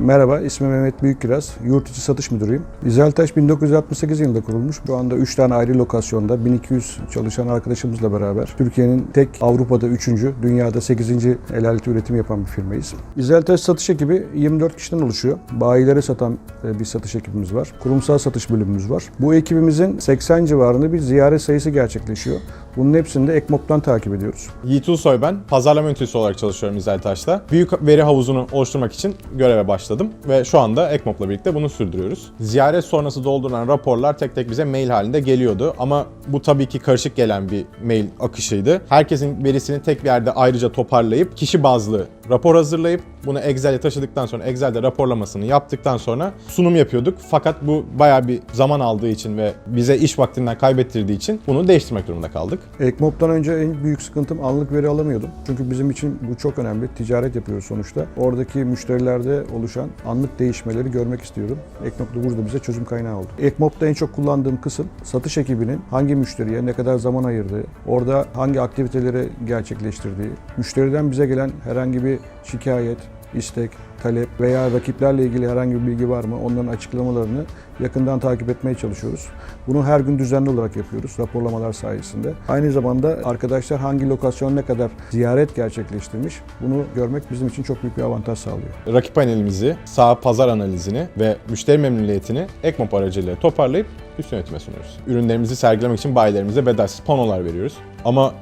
Merhaba, ismim Mehmet Büyükkiraz. Yurt içi satış müdürüyüm. İzeltaş 1968 yılında kurulmuş. Şu anda 3 tane ayrı lokasyonda 1200 çalışan arkadaşımızla beraber Türkiye'nin tek Avrupa'da 3. dünyada 8. el aleti üretim yapan bir firmayız. İzeltaş satış ekibi 24 kişiden oluşuyor. Bayilere satan e, bir satış ekibimiz var. Kurumsal satış bölümümüz var. Bu ekibimizin 80 civarında bir ziyaret sayısı gerçekleşiyor. Bunun hepsini de Ekmop'tan takip ediyoruz. Yiğit Ulusoy ben. Pazarlama yöneticisi olarak çalışıyorum İzeltaş'ta. Büyük veri havuzunu oluşturmak için göreve başladım ve şu anda Ekmop'la birlikte bunu sürdürüyoruz. Ziyaret sonrası doldurulan raporlar tek tek bize mail halinde geliyordu ama bu tabii ki karışık gelen bir mail akışıydı. Herkesin verisini tek bir yerde ayrıca toparlayıp kişi bazlı rapor hazırlayıp bunu Excel'e taşıdıktan sonra Excel'de raporlamasını yaptıktan sonra sunum yapıyorduk. Fakat bu bayağı bir zaman aldığı için ve bize iş vaktinden kaybettirdiği için bunu değiştirmek durumunda kaldık. Ekmop'tan önce en büyük sıkıntım anlık veri alamıyordum. Çünkü bizim için bu çok önemli. Ticaret yapıyoruz sonuçta. Oradaki müşterilerde oluşan anlık değişmeleri görmek istiyorum. Ekmop da burada bize çözüm kaynağı oldu. Ekmop'ta en çok kullandığım kısım satış ekibinin hangi müşteriye ne kadar zaman ayırdığı, orada hangi aktiviteleri gerçekleştirdiği, müşteriden bize gelen herhangi bir şikayet, istek, talep veya rakiplerle ilgili herhangi bir bilgi var mı onların açıklamalarını yakından takip etmeye çalışıyoruz. Bunu her gün düzenli olarak yapıyoruz raporlamalar sayesinde. Aynı zamanda arkadaşlar hangi lokasyon ne kadar ziyaret gerçekleştirmiş bunu görmek bizim için çok büyük bir avantaj sağlıyor. rakip analizimizi, sağ pazar analizini ve müşteri memnuniyetini Ekmop aracılığıyla toparlayıp üst yönetime sunuyoruz. Ürünlerimizi sergilemek için bayilerimize bedelsiz panolar veriyoruz. Ama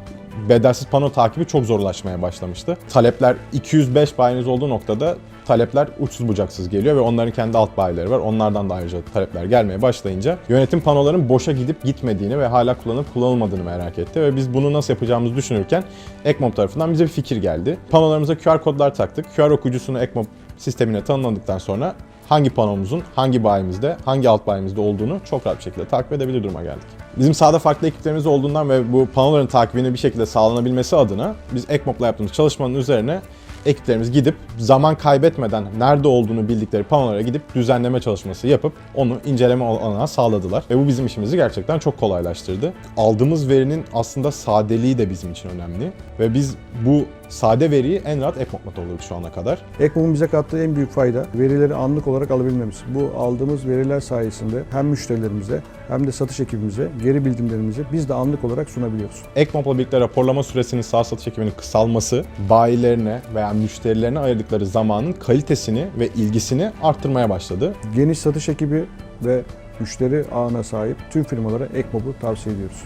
bedelsiz pano takibi çok zorlaşmaya başlamıştı. Talepler 205 bayiniz olduğu noktada talepler uçsuz bucaksız geliyor ve onların kendi alt bayileri var. Onlardan da ayrıca talepler gelmeye başlayınca yönetim panoların boşa gidip gitmediğini ve hala kullanıp kullanılmadığını merak etti ve biz bunu nasıl yapacağımızı düşünürken Ekmop tarafından bize bir fikir geldi. Panolarımıza QR kodlar taktık. QR okuyucusunu Ekmop sistemine tanımladıktan sonra hangi panomuzun hangi bayimizde, hangi alt bayimizde olduğunu çok rahat bir şekilde takip edebilir duruma geldik. Bizim sahada farklı ekiplerimiz olduğundan ve bu panoların takibini bir şekilde sağlanabilmesi adına biz Ekmop'la yaptığımız çalışmanın üzerine ekiplerimiz gidip zaman kaybetmeden nerede olduğunu bildikleri panolara gidip düzenleme çalışması yapıp onu inceleme olanağı sağladılar. Ve bu bizim işimizi gerçekten çok kolaylaştırdı. Aldığımız verinin aslında sadeliği de bizim için önemli. Ve biz bu sade veriyi en rahat Ekmop'la topladık şu ana kadar. Ekmop'un bize kattığı en büyük fayda verileri anlık olarak alabilmemiz. Bu aldığımız veriler sayesinde hem müşterilerimize hem de satış ekibimize geri bildirimlerimizi biz de anlık olarak sunabiliyoruz. Ekmop'la birlikte raporlama süresinin sağ satış ekibinin kısalması, bayilerine veya müşterilerine ayırdıkları zamanın kalitesini ve ilgisini arttırmaya başladı. Geniş satış ekibi ve müşteri ağına sahip tüm firmalara Ekmop'u tavsiye ediyoruz.